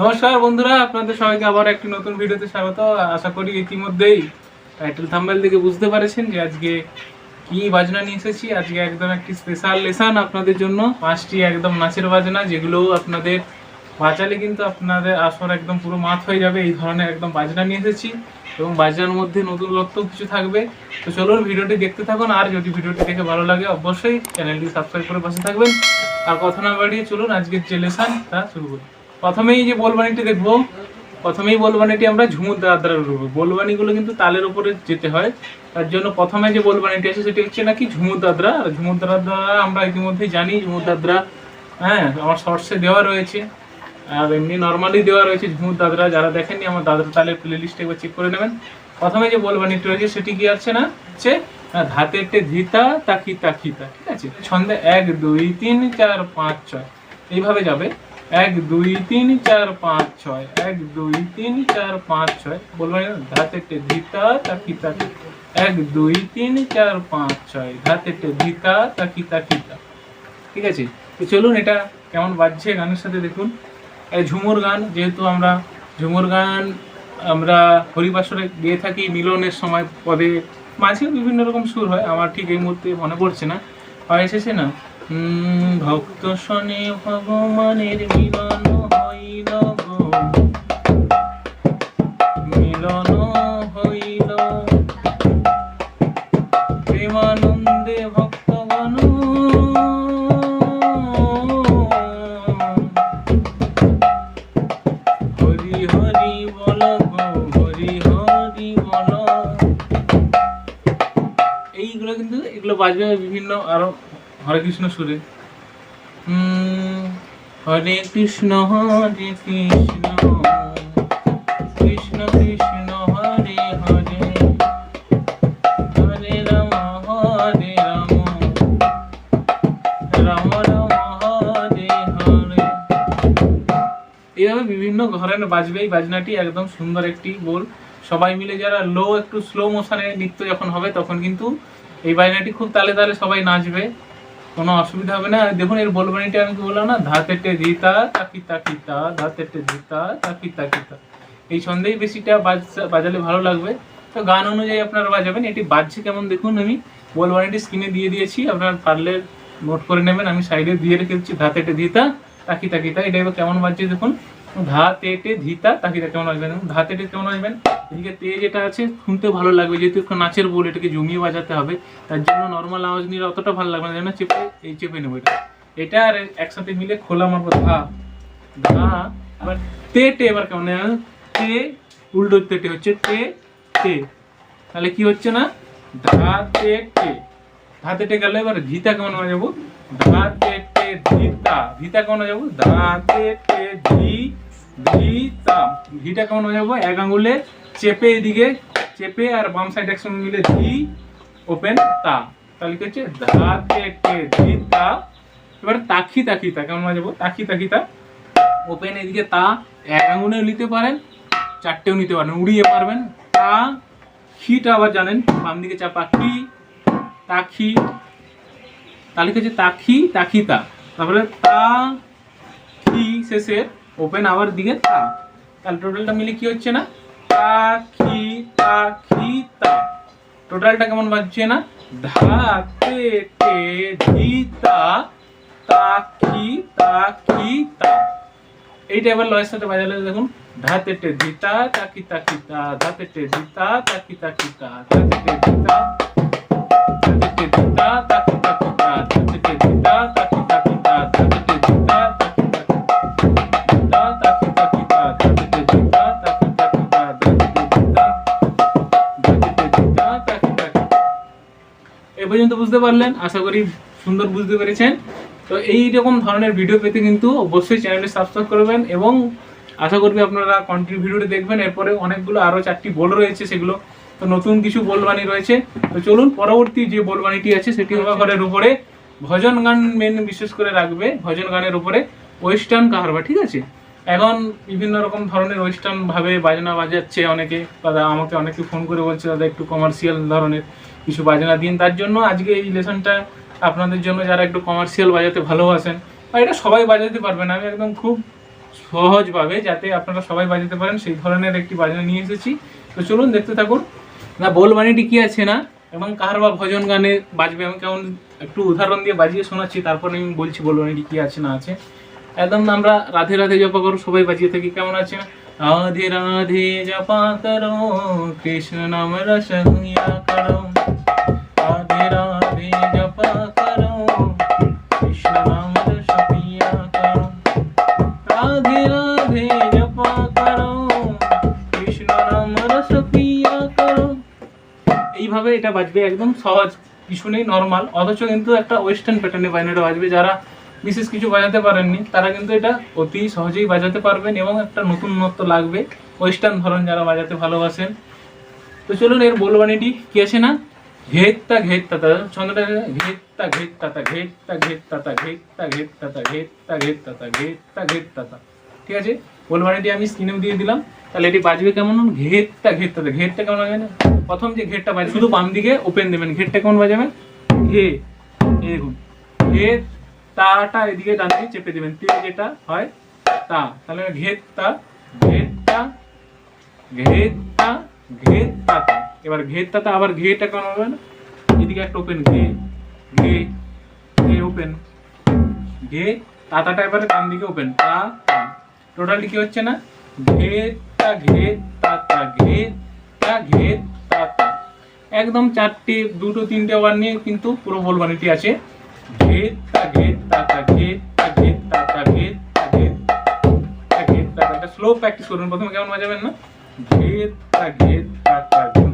নমস্কার বন্ধুরা, আপনাদের সবাইকে আবার একটি নতুন ভিডিওতে স্বাগত। আশা করি ইতিমধ্যেই টাইটেল থাম্বেল দেখে বুঝতে পারছেন যে আজকে কি বাজনা নিয়ে এসেছি। আজকে একদম একটি স্পেশাল লেসন আপনাদের জন্য। পাঁচটি একদম নাচের বাজনা, যেগুলো আপনাদের বাজালে কিন্তু আপনাদের আসর একদম পুরো মাত হয়ে যাবে। এই ধরনের একদম বাজনা নিয়ে এসেছি এবং বাজনার মধ্যে নতুন নতুনত্ব কিছু থাকবে। তো চলুন ভিডিওটি দেখতে থাকুন, আর যদি ভিডিওটি দেখে ভালো লাগে অবশ্যই চ্যানেলটি সাবস্ক্রাইব করে পাশে থাকবেন। আর কথা না বাড়িয়ে চলুন, আজকের যে লেসন তা শুরু করি। প্রথমেই যে বলবানিটি দেখব, প্রথমেই বলবানিটি আমরা ঝুমুর দাদরা করব বলবানিগুলো কিন্তু তালের উপরে যেতে হয়, তার জন্য প্রথমে যে বলবানিটি আছে সেটি হচ্ছে নাকি ঝুমুর দাদরা আর ঝুমুর দাদরা আমরা ইতিমধ্যেই জানি ঝুমুর দাদরা হ্যাঁ আমার শর্টসে দেওয়া রয়েছে। আর এমনি নর্মালি দেওয়া রয়েছে ঝুমুর দাদরা যারা দেখেননি, আমার দাদরা তালের প্লে লিস্টে একবার চেক করে নেবেন। প্রথমে যে বলবানিটি রয়েছে সেটি কি আছে না? হচ্ছে ধাতেতে ধিতা, তাকি তাকিতা, ঠিক আছে? ছন্দে এক, দুই, তিন, চার, পাঁচ, ছয়। এইভাবে যাবে। এক, দুই, তিন, চার, পাঁচ, ছয়। এক, দুই, তিন, চার, পাঁচ, ছয়। বলবেন ধাতেতে ধিতা তাকি তাকি। এক, দুই, তিন, চার, পাঁচ, ছয়। ধাতেতে ধিতা, তাকি তাকিতা ঠিক আছে? তো চলুন এটা কেমন বাজছে গানের সাথে দেখুন। এই ঝুমুর গান, যেহেতু আমরা ঝুমুর গান আমরা হরিবাসরে গিয়ে থাকি মিলনের সময় পদে। মাঝে বিভিন্ন রকম সুর হয়, আমার ঠিক এই মুহূর্তে মনে পড়ছে না। হয় এসেছে না? ভক্ত শনে ভগবানের মিলন হইল মিলন হইল প্রেমানন্দে ভক্তগণ হরি হরি বল হরি হরি বল। এইগুলো কিন্তু, এগুলো বাজবে বিভিন্ন আরও হরে কৃষ্ণ সুরে। হরে কৃষ্ণ হরে কৃষ্ণ। কৃষ্ণ কৃষ্ণ, হরে হরে। হরে রাম হরে রাম। রাম রাম, হরে হরে। এইভাবে বিভিন্ন ধরনের বাজবে, এই বাজনাটি একদম সুন্দর একটি বল। সবাই মিলে যারা লো একটু স্লো মোশনে নৃত্য যখন হবে, তখন কিন্তু এই বাজনাটি খুব তালে তালে সবাই নাচবে। কোনো অসুবিধা হবে না। দেখুন, এর বলবানিটা আমি কি বললাম না? ধাতেটে ধিতা তাকি তাকিতা ধাতেটে দিতা তাকি তাকিতা এই ছন্দেই বেশিটা বাজ- বাজালে ভালো লাগবে। তো গান অনুযায়ী আপনারা বাজাবেন। এটি বাজছে কেমন দেখুন আমি। বলবানিটি স্ক্রিনে দিয়ে দিয়েছি। আপনার পারলে নোট করে নেবেন। আমি সাইডে দিয়ে রেখেছি ধাতেটে দিতা তাকি তাকিতা এটা এবার কেমন বাজছে দেখুন। ধা তেটে ধিতা তাকিতা কেমন আসবে দেখুন? ধা তেটে কেমন আসবেন এদিকে তে যেটা আছে, শুনতে ভালো লাগবে, যেহেতু একটু নাচের বল, এটাকে জমিয়ে বাজাতে হবে, তার জন্য নর্মাল আওয়াজ নিলে অতটা ভালো লাগবে না, যেন চেপে, এই চেপে নেব এটা। এটা আর একসাথে মিলে খোলা মারবো, ধা ধা, এবার তে টে এবার কেমন? তে, উল্টো তেটে হচ্ছে তে তে। তাহলে কি হচ্ছে না? ধা, তে টে ধা তেটে গেল, এবার ধিতা কেমন বাজাবো? ধা, তে টে ধিতা। ধিতা কেমন বাজাবো? ধা, তে টে ধি ধিতা ভিটা কেমন বাজাবো এক আঙুলে চেপে এদিকে, চেপে আর বাম সাইড একসঙ্গে মিলে ধি ওপেন তা। তাহলে কি হচ্ছে? ধা তে ধিতা এবার তাকি তাকি, তা। কেমন বাজাবো তাকি তাকি, তা। ওপেন এদিকে তা। এক আঙুলেও নিতে পারেন, চারটেও নিতে পারেন, উড়িয়ে পারবেন। তা, খিটা আবার জানেন বাম দিকে চাপা কি তাখি তাহলে কি হচ্ছে? তাখি তাখিতা তারপরে তা, কি, শেষে ওপেন আবার দিকে তা? তাহলে টোটালটা মিলে কি হচ্ছে না? তা তা তা টোটালটা কেমন বাজছে না? ধা তে ধি তা তা তা তা এইটা এবার লয়ের সাথে বাজালে দেখুন। ধাতে টে দিতা ধাতে টে দিতা তাকি তাকিতা ধাতে টে দিতা তাকি তাকিতা পর্যন্ত বুঝতে পারলেন, আশা করি সুন্দর বুঝতে পেরেছেন। তো এই রকম ধরনের ভিডিও পেতে কিন্তু অবশ্যই চ্যানেলটি সাবস্ক্রাইব করবেন এবং আশা করবি আপনারা কন্টিনিউ ভিডিওটি দেখবেন, এরপরে অনেকগুলো আরও চারটি বল রয়েছে, সেগুলো তো নতুন কিছু বলবানি রয়েছে। তো চলুন, পরবর্তী যে বলবানিটি আছে, সেটি ঘরের উপরে। ভজন গান মেন বিশেষ করে রাখবে, ভজন গানের উপরে ওয়েস্টার্ন কাহারবা, ঠিক আছে? এখন বিভিন্ন রকম ধরনের ওয়েস্টার্ন ভাবে বাজনা বাজাচ্ছে অনেকে দাদা আমাকে অনেকে ফোন করে বলছে, দাদা, একটু কমার্শিয়াল ধরনের। কিছু বাজনা দিন তার জন্য আজকে এই লেসনটা আপনাদের জন্য যারা একটু কমার্শিয়াল বাজাতে ভালোবাসেন, বা এটা সবাই বাজাতে পারবেন আমি একদম খুব সহজভাবে যাতে আপনারা সবাই বাজাতে পারেন, সেই ধরনের একটি বাজনা নিয়ে এসেছি। তো চলুন দেখতে থাকুন। না বলবাণীটি কী আছে না? এবং কার বা ভজন গানে বাজবে? আমি কেমন একটু উদাহরণ দিয়ে বাজিয়ে শোনাচ্ছি, তারপরে আমি বলছি বলবাণীটি কী আছে না আছে। একদম আমরা রাধে রাধে জপা করো, সবাই বাজিয়ে থাকি, কেমন আছে? রাধে রাধে জপা করো, কৃষ্ণ নাম রস হুইয়া করো। এটা বাজবে একদম সহজ। কিছু নেই নর্মাল অথচ কিন্তু একটা ওয়েস্টার্ন প্যাটার্নে বাজনাটা বাজবে। যারা বিশেষ কিছু বাজাতে পারেননি, তারা কিন্তু এটা অতি সহজেই বাজাতে পারবেন এবং একটা নতুনত্ব লাগবে। ওয়েস্টার্ন ধরন যারা বাজাতে ভালোবাসেন। তো চলুন এর বলবাণীটি কি আছে না? ঘেত্তা ঘেত্তা, তা ছন্দটা ঘেত্তা ঘেত্তা তা ঘেত্তা ঘেত্তা, তা, ঘেত্তা ঘেত্তা, তা, ঘেত্তা ঘেত্তা, তা, ঘেত্তা ঘেত্তা, তা, ঠিক আছে? বলবাণীটি আমি স্ক্রিনে দিয়ে দিলাম। তাহলে এটি বাজবে কেমন? ঘেত্তা তা ঘেরটা কেমন বাজবে না? প্রথম যে ঘেরটা বাজবে, শুধু বাম দিকে ওপেন দেবেন। ঘেরটা কেমন বাজাবেন ঘে, এই দেখুন। ঘে তাটা এদিকে ডান দিকে চেপে দেবেন। তে যেটা হয় তা। তাহলে ঘেত্তা ঘেত্তা ঘেত্তা ঘেত্তা তা। এবার ঘেত্তা তা আবার ঘেটা কেমন হবে না? এদিকে একটা ওপেন ঘে ঘে ঘে ওপেন ঘে তাতাটা এবারে ডান দিকে ওপেন তা তা টোটালি কি হচ্ছে না ঘে তা ঘে তা তা ঘে তা ঘে তা তা একদম চারটি দুটো তিনটে ওয়ার নিয়ে কিন্তু পুরো বলবানিটি আছে ঘে তা ঘেদ তা তা ঘে তা ঘে তা তা ঘেদ তা ঘে তা ঘে তা তা স্লো প্র্যাকটিস করুন প্রথমে কেমন বাজাবেন না ঘে তা ঘে তা তা ঘে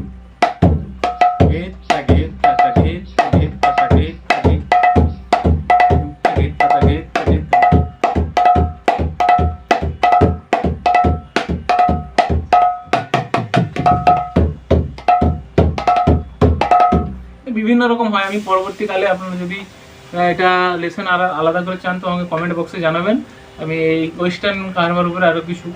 বিভিন্ন রকম হয়। আমি পরবর্তীকালে আপনারা যদি এটা লেসন আলাদা করে চান, তো আমাকে কমেন্ট বক্সে জানাবেন। আমি এই ওয়েস্টার্ন কারবার উপরে আরও কিছু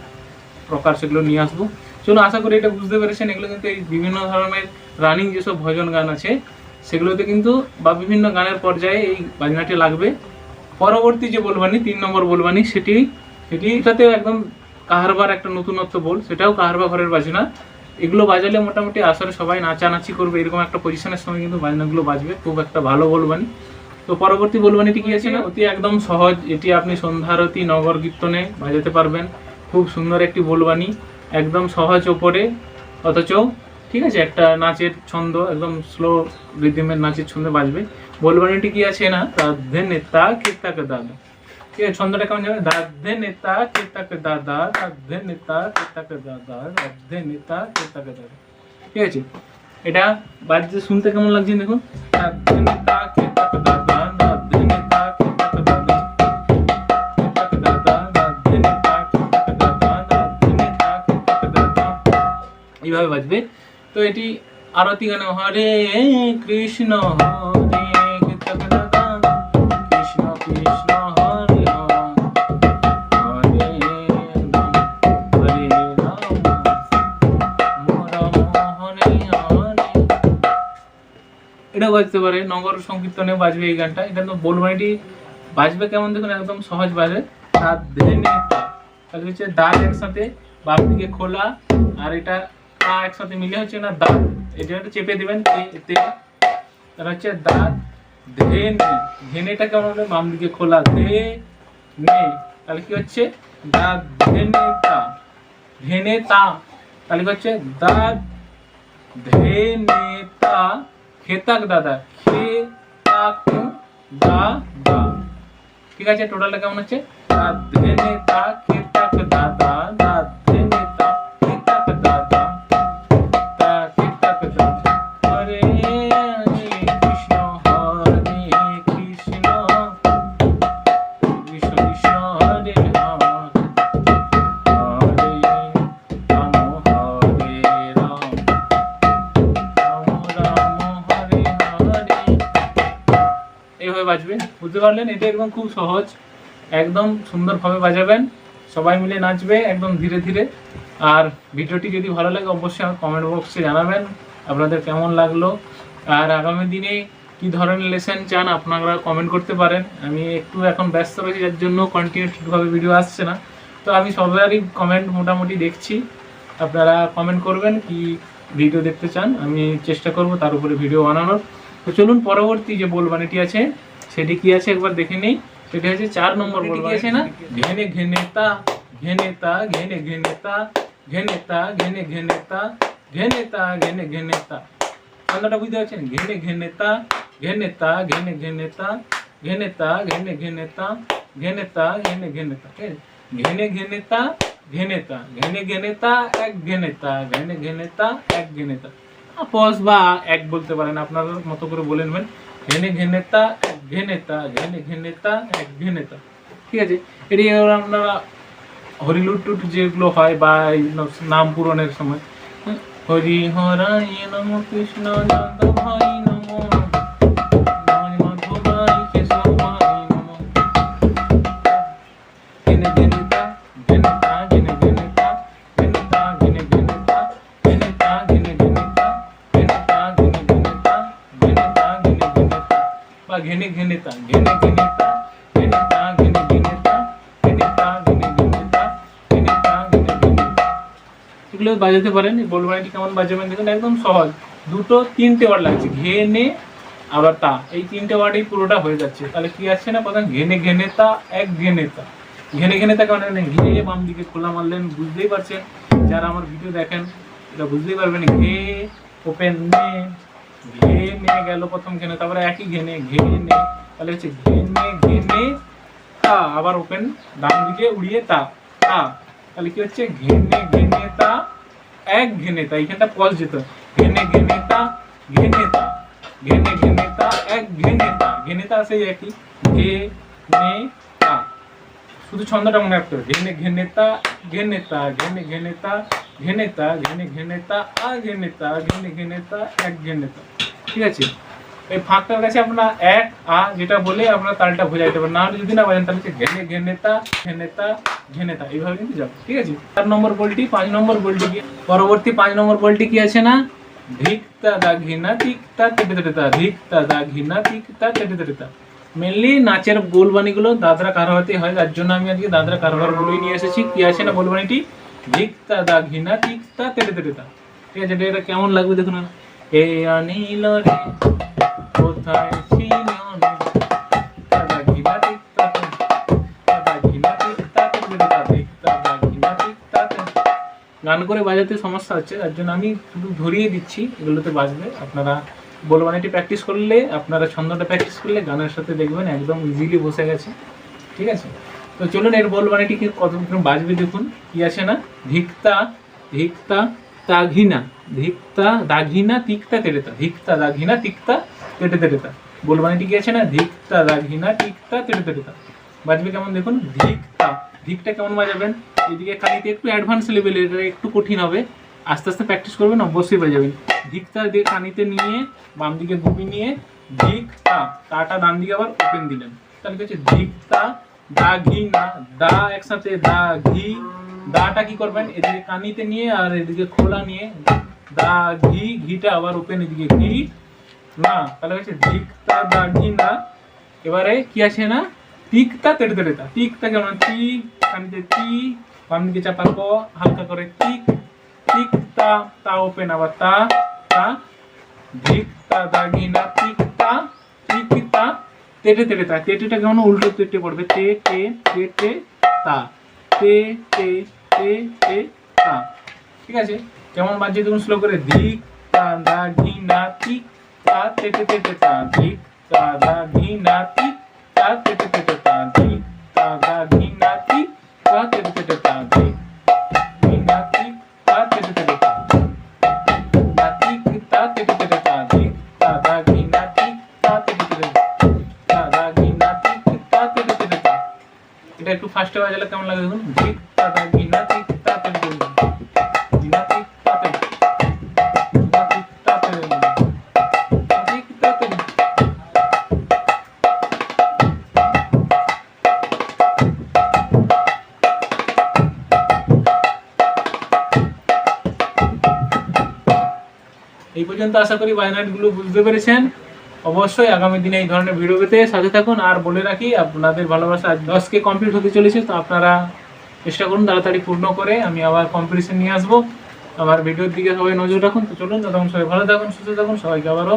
প্রকার সেগুলো নিয়ে আসব। চলুন, আশা করি এটা বুঝতে পেরেছেন। এগুলো কিন্তু এই বিভিন্ন ধরনের রানিং যেসব ভজন গান আছে, সেগুলোতে কিন্তু বা বিভিন্ন গানের পর্যায়ে এই বাজনাটি লাগবে। পরবর্তী যে বলবানি তিন নম্বর বলবানি সেটি সেটি, এটাতেও একদম কাহারবার একটা নতুনত্ব বল, সেটাও কাহারবা ঘরের বাজনা। এগুলো বাজালে মোটামুটি আসলে সবাই নাচানাচি করবে, এরকম একটা পজিশনের সময় কিন্তু বাজনাগুলো বাজবে, খুব একটা ভালো বলবানি। তো পরবর্তী বলবানিটি কি আছে না? অতি একদম সহজ, এটি আপনি সন্ধ্যারতি নগর কীর্তনে বাজাতে পারবেন। খুব সুন্দর একটি বলবানি, একদম সহজ ওপরে, অথচ ঠিক আছে, একটা নাচের ছন্দ, একদম স্লো রিদিমের নাচের ছন্দে বাজবে। বলবানিটি কি আছে না? রাধে নেতা কীর্তাকে দাদা ঠিক আছে ছন্দটা কেমন যাবে রাধে নেতা কীর্তাকে দাদা রাধে নেতা কীর্তাকে দাদা রাধে নেতা কীর্তাকে দাদা ঠিক আছে? এটা বাজতে শুনতে কেমন লাগছে দেখুন? রাধে নেতা কীর্তাকে দাদা রাধে দাদা দাদা রাধে এইভাবে বাজবে। তো এটি আরতি গানে, হরে কৃষ্ণ, হরে এটা বাজতে পারে, নগর সংকীর্তনে বাজবে এই গানটা। এটা তো বলবানিটি বাজবে কেমন দেখুন, একদম সহজ বাজে। তার ধেনে তাহলে হচ্ছে দাঁত একসাথে, বাম দিকে খোলা, আর এটা তা একসাথে মিলে হচ্ছে না দাঁত। এটা একটা চেপে দেবেন এতে তাহলে হচ্ছে দাঁত ধেনে ধেনেটা কেমন হবে? বাম দিকে খোলা ধে নে তাহলে কি হচ্ছে? দাঁত ধেনে তা। ধেনে তা। তাহলে কি হচ্ছে? দাঁত ধেনে তা। খেতাক দাদা খে তাক দা দা। ঠিক আছে টোটালটা কেমন হচ্ছে? তা ধেনে তা খেতাক দাদা বুঝতে পারলেন? এটা একদম খুব সহজ। একদম সুন্দরভাবে বাজাবেন। সবাই মিলে নাচবে একদম ধীরে ধীরে। আর ভিডিওটি যদি ভালো লাগে, অবশ্যই আমার কমেন্ট বক্সে জানাবেন। আপনাদের কেমন লাগল? আর আগামী দিনে কি ধরনের লেসন চান আপনারা কমেন্ট করতে পারেন। আমি একটু এখন ব্যস্ত রয়েছি, যার জন্য কন্টিনিউ ঠিকভাবে ভিডিও আসছে না। তো আমি সবারই কমেন্ট মোটামুটি দেখছি। আপনারা কমেন্ট করবেন কি ভিডিও দেখতে চান। আমি চেষ্টা করব তার উপরে ভিডিও বানানোর। তো চলুন পরবর্তী যে বলবানিটি আছে সেটি কি আছে একবার দেখে নেই সেটি হচ্ছে চার নম্বর বলবানি আছে না ঘেনে ঘেনেতা ঘেনেতা ঘেনে ঘেনেতা ঘেনেতা ঘেনে ঘেনেতা ঘেনেতা ঘেনে ঘেনেতা বাংলাটা বুঝতে পারছেন ঘেনে ঘেনেতা ঘেনেতা ঘেনে ঘেনেতা ঘেনেতা ঘেনে ঘেনেতা ঘেনেতা ঘেনে ঘেনেতা ঠিক আছে? ঘেনে ঘেনেতা ঘেনেতা ঘেনে ঘেনেতা এক ঘেনেতা ঘেনে ঘেনেতা এক ঘেনেতা পজ বা এক বলতে পারেন আপনার মতো করে বলে নেবেন ঘেনে ঘেনেতা ঘেনেতা ঘেনে ঘেনেতা এক ঘেনেতা। ঠিক আছে? এটি এবার আপনারা যেগুলো হয় বা নাম পূরণের সময়। হ্যাঁ, হরি হরাই নম কৃষ্ণ নম বাজাতে পারেন, এই বলবানিটি কেমন বাজাবেন দেখুন একদম সহজ। দুটো, তিনটে ওয়ার্ড লাগছে, ঘেনে আবার তা। এই তিনটে ওয়ার্ডেই পুরোটা হয়ে যাচ্ছে। তাহলে কি আসছে না? প্রথম ঘেনে ঘেনে তা, এক ঘেনে তা। ঘেনে ঘেনে তা কারণ ঘে বাম দিকে খোলা মারলেন, বুঝতেই পারছেন। যারা আমার ভিডিও দেখেন, এটা বুঝতেই পারবেন, ঘে ওপেন নে। ঘে, নে গেল প্রথম ঘেনে, তারপরে একই ঘেনে, ঘে, নে। তাহলে হচ্ছে ঘেনে ঘেনে তা, আবার ওপেন ডান দিকে উড়িয়ে তা তা। তাহলে কি হচ্ছে? ঘেনে ঘেনে তা এক ঘেনে তা এইখানটা পজ যেত ঘেনে ঘেনে তা ঘেনে তা ঘেনে ঘেনে তা এক ঘেনে তা ঘেনে তা সেই একই ঘে নে তা শুধু ছন্দটা মনে রাখতে হবে ঘেনে ঘেনে তা ঘেনে তা ঘেনে ঘেনে তা ঘেনে তা ঘেনে ঘেনে তা আ ঘেনে তা ঘেনে ঘেনে তা এক ঘেনে তা ঠিক আছে এই ফাঁকটার কাছে আপনার এক, আ, যেটা বলে আপনার তালটা বোঝাইতে পারেন না যদি না বোঝেন, তাহলে ঘেনে, ঘেনেতা ঘেনেতা ঘেনেতা। এইভাবে কিন্তু যাবে, ঠিক আছে? চার নম্বর বলটি, পাঁচ নম্বর বলটি কি? পরবর্তী পাঁচ নম্বর বলটি কি আছে না? ধিকতা দা ঘিনা তিকতা তেটে তেটেতা ধিকতা দা ঘিনা তিকতা তেটে তেটেতা মেনলি নাচের গোলবানিগুলো দাদরা কারোহাতে হয়। তার জন্য আমি আজকে দাদরা কারোহারগুলোই নিয়ে এসেছি। কি আছে না গোলবানিটি ধিকতা দা ঘিনা তিকতা তেটে তেটেতা ঠিক আছে, এটা কেমন লাগবে দেখুন এ অনিল রে। কোথায় ছিল অনিল? দাদা ঘিনা গান করে বাজাতে সমস্যা হচ্ছে, তার জন্য আমি শুধু ধরিয়ে দিচ্ছি, এগুলোতে বাজবে। আপনারা বলবানিটি প্র্যাকটিস করলে, আপনারা ছন্দটা প্র্যাকটিস করলে গানের সাথে দেখবেন একদম ইজিলি বসে গেছে। ঠিক আছে? তো চলুন এর বলবানিটি কি কতক্ষণ বাজবে দেখুন, কি আছে না? ধিকতা ধিকতা তাঘিনা ধিকতা, দাঘিনা, তিক্তা, তেরেতা। ধিকতা, দাঘিনা, তিক্তা, তেটে, তেরেতা। বলবানিটি কি আছে না? ধিকতা, দাঘিনা, তিক্তা, তেটে, তেরেতা। বাজবে কেমন দেখুন? ধিকতা। ধিকটা কেমন বাজাবেন? এদিকে কালিতে একটু অ্যাডভান্স লেভেলের এটা একটু কঠিন হবে। আস্তে আস্তে প্র্যাকটিস করবেন, অবশ্যই বাজাবেন। ধিকতা দিয়ে কানিতে নিয়ে বাম দিকে গুপি নিয়ে, ধিকতা, তাটা ডান দিকে আবার ওপেন দিলেন। তাহলে হচ্ছে? ধিকতা দা ঘি না দা একসাথে দা ঘি দাটা কি করবেন? এদিকে কানিতে নিয়ে আর এদিকে খোলা নিয়ে দা ঘি, ঘিটা আবার ওপেন এদিকে ঘি। না, তাহলে হচ্ছে ধিকতা দা ঘি না। এবারে কি আছে না? তিকতা তেড়ে তেড়েতা তিকতা কেমন? তিক কানিতে তি বাম দিকে চাপা ক, হালকা করে তিক, তিকতা, তা ওপেন আবার তা তা। ধিকতা দাগিনা তিকতা তিকতা তেটে তেটে তা তেটেটা কেমন? উল্টো তেটে পড়বে। তে তে তে তে। তা তে তে তে তে তা ঠিক আছে। কেমন বাজছে দেখুন স্লো করে ধিক তা, দা, ঘি, না, তিক। তা তেটে তেটে তা ধিক তা দা, ঘি, না, তিক। তা তেটে তেটে তা তেটে তেটে তিক তা তেটে এই পর্যন্ত আশা করি বায়নাটগুলো বুঝতে পেরেছেন অবশ্যই আগামী দিনে এই ধরনের ভিডিও পেতে সাথে থাকুন। আর বলে রাখি, আপনাদের ভালোবাসা দশকে কমপ্লিট হতে চলেছে, তো আপনারা চেষ্টা করুন তাড়াতাড়ি পূর্ণ করে। আমি আবার কম্পিটিশন নিয়ে আসব। আমার ভিডিওর দিকে সবাই নজর রাখুন। তো চলুন তখন সবাই ভালো থাকুন, সুস্থ থাকুন, সবাইকে আবারও